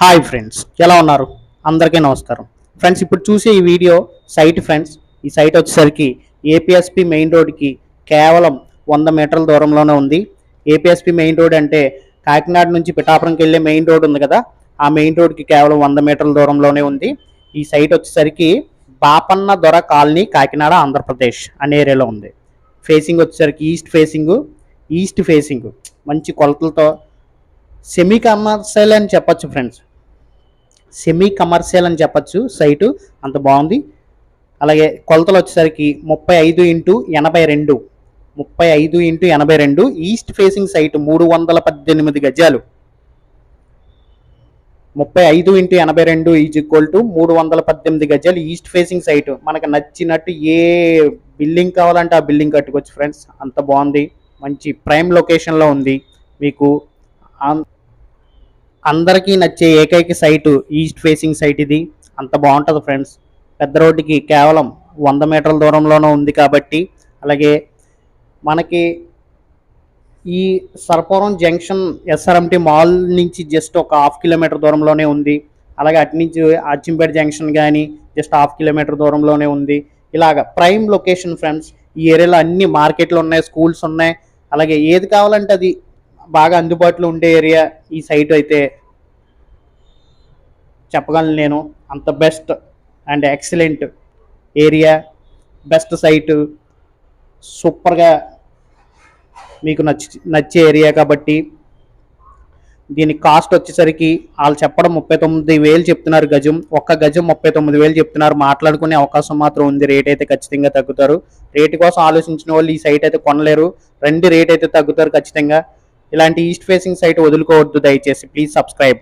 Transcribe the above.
Hi friends ఎలా ఉన్నారు? అందరికీ నమస్కారం. ఫ్రెండ్స్ ఇప్పుడు చూసే ఈ వీడియో సైట్ ఫ్రెండ్స్ ఈ సైట్ వచ్చేసరికి ఏపీఎస్పి మెయిన్ రోడ్కి కేవలం వంద మీటర్ల దూరంలోనే ఉంది. ఏపీఎస్పి మెయిన్ రోడ్ అంటే కాకినాడ నుంచి పిఠాపురంకి వెళ్ళే మెయిన్ రోడ్ ఉంది కదా ఆ మెయిన్ రోడ్కి కేవలం వంద మీటర్ల దూరంలోనే ఉంది. ఈ సైట్ వచ్చేసరికి బాపన్న దొర కాలనీ కాకినాడ ఆంధ్రప్రదేశ్ అనే ఏరియాలో ఉంది. ఫేసింగ్ వచ్చేసరికి ఈస్ట్ ఫేసింగ్ ఈస్ట్ ఫేసింగ్ మంచి కొలతలతో సెమీ కమర్షియల్ అని చెప్పొచ్చు ఫ్రెండ్స్ సెమీ కమర్షియల్ అని చెప్పొచ్చు సైటు అంత బాగుంది. అలాగే కొలతలు వచ్చేసరికి ముప్పై ఐదు ఇంటూ ఎనభై రెండు. ముప్పై ఐదు ఇంటూ ఎనభై రెండు ఈస్ట్ ఫేసింగ్ సైట్ మూడు వందల పద్దెనిమిది గజాలు. ముప్పై ఐదు ఇంటూ ఎనభై రెండు ఈజ్ ఈక్వల్ టు మూడు వందల పద్దెనిమిది గజాలు ఈస్ట్ ఫేసింగ్ సైట్ మనకు నచ్చినట్టు ఏ బిల్డింగ్ కావాలంటే ఆ బిల్డింగ్ కట్టుకోవచ్చు ఫ్రెండ్స్ అంత బాగుంది. మంచి ప్రైమ్ లొకేషన్లో ఉంది. మీకు అందరికీ నచ్చే ఏకైక సైటు ఈస్ట్ ఫేసింగ్ సైట్ ఇది. అంత బాగుంటుంది ఫ్రెండ్స్. పెద్ద రోడ్డుకి కేవలం వంద మీటర్ల దూరంలోనే ఉంది కాబట్టి అలాగే మనకి ఈ సర్పవరం జంక్షన్ ఎస్ఆర్ఎంటీ మాల్ నుంచి జస్ట్ ఒక హాఫ్ కిలోమీటర్ దూరంలోనే ఉంది. అలాగే అటు నుంచి అచ్చింపేట జంక్షన్ కానీ జస్ట్ హాఫ్ కిలోమీటర్ దూరంలోనే ఉంది. ఇలాగ ప్రైమ్ లొకేషన్ ఫ్రెండ్స్ ఈ ఏరియాలో అన్ని మార్కెట్లు ఉన్నాయి స్కూల్స్ ఉన్నాయి. అలాగే ఏది కావాలంటే అది బాగా అందుబాటులో ఉండే ఏరియా ఈ సైట్ అయితే చెప్పగలను నేను. అంత best and excellent area best site సూపర్గా మీకు నచ్చి నచ్చే ఏరియా కాబట్టి దీని కాస్ట్ వచ్చేసరికి వాళ్ళు చెప్పడం ముప్పై తొమ్మిది వేలు చెప్తున్నారు గజం. ఒక్క గజం ముప్పై తొమ్మిది వేలు చెప్తున్నారు. మాట్లాడుకునే అవకాశం మాత్రం ఉంది. రేట్ అయితే ఖచ్చితంగా తగ్గుతారు. రేటు కోసం ఆలోచించిన వాళ్ళు ఈ సైట్ అయితే కొనలేరు. రెండు రేట్ అయితే తగ్గుతారు ఖచ్చితంగా. ఇలాంటి ఈస్ట్ ఫేసింగ్ సైట్ వదులుకోవద్దు దయచేసి. Please subscribe